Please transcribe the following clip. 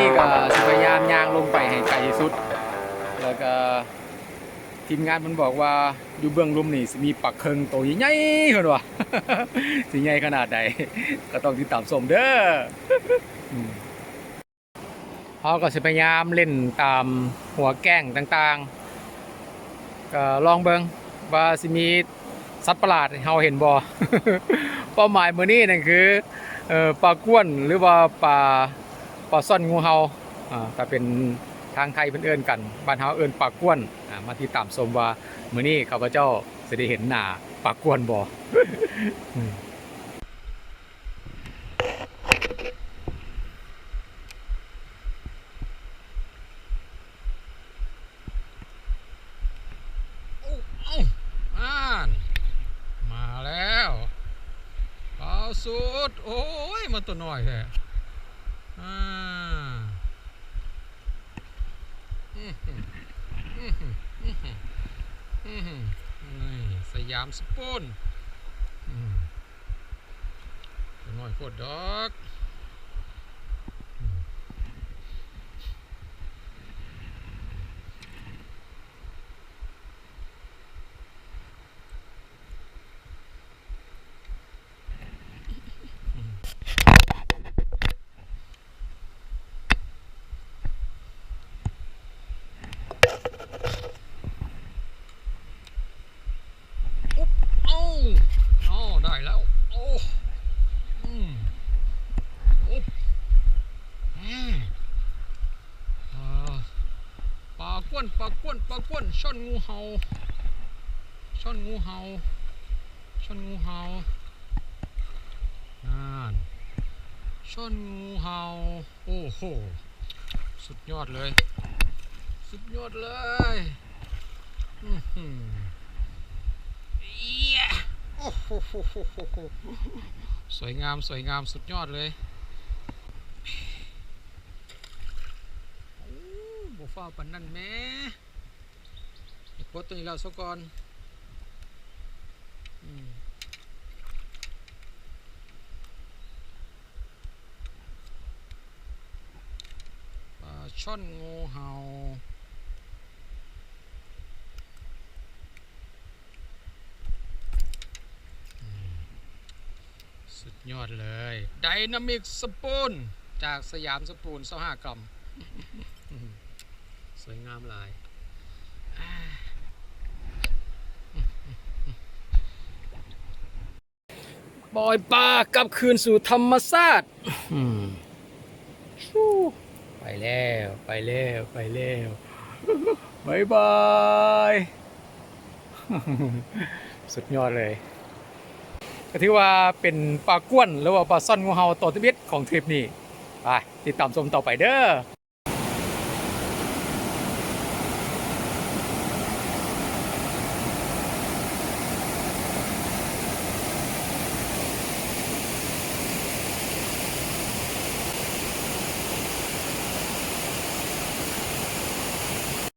นี้ก็สิพยายามย่างลงไปให้ไกลสุด แล้วก็ทีมงานมันบอกว่าอยู่เบื้องลุ่มนี่มีปักเคิงตัวใหญ่ๆเพิ่นว่าสิใหญ่ขนาดใดก็ต้องติดตามชมเด้ออืมเขาก็สิพยายามเล่นตามหัวแก้งต่างๆ ก็ลองเบิงว่าสิมีสัตว์ประหลาดเราเห็นบ่เป้าหมายมื้อนี้นั่นคือออปลาก้วนหรือว่าปลา ปลาซ่อนงูเห่าอ่าถ้าเป็นทางไทยเพิ่นเอิ้นกันบ้านเฮาเอิ้นปาก้วนอ่ามาติดตามชมว่ามื้อนี้ข้าพเจ้าสิได้เห็นหน้าปาก้วนบ่อืมโอ้อ้าอ่านมาแล้วปลาสุด โอ้ย มันตัวน้อยแท้อ่าอื้อหืออื้อหืออื้อหืออื้อหือนี่ สยามสปูนตัวน้อยโคตรดอกอืมเอ้าเอ้าได้แล้ว โอ้อืมโอ้อืมอ่าปลา ก้วนปลาก้วนปลาก้วนช่อนงูเห่าช่อนงูเห่าช่อนงูเห่านั่นช่อนงูเห่าโอ้โหสุดยอดเลย สุดยอดเลยอื้อหือเอี้ยโอ้โหสวยงามสวยงามสุดยอดเลยโอ้บ ฟ้าปันนั่นแหม่กดตัวนี้เราซะก่อนปลาช่อนงูเห่าสุดยอดเลย ไดนามิกสปูน จากสยามสปูน25กรัม สวยงามหลายบอยปลากลับคืนสู่ธรรมชาติอืมชู้ไปแล้ว ไปแล้ว ไปแล้วบายบาย สุดยอดเลยก็ถือว่าเป็นปลาก้วนหรือว่าปลาซ่อนงูเห่าตัวที่เบ็ดของทริปนี้ ไป ติดตามชมต่อไปเด้อ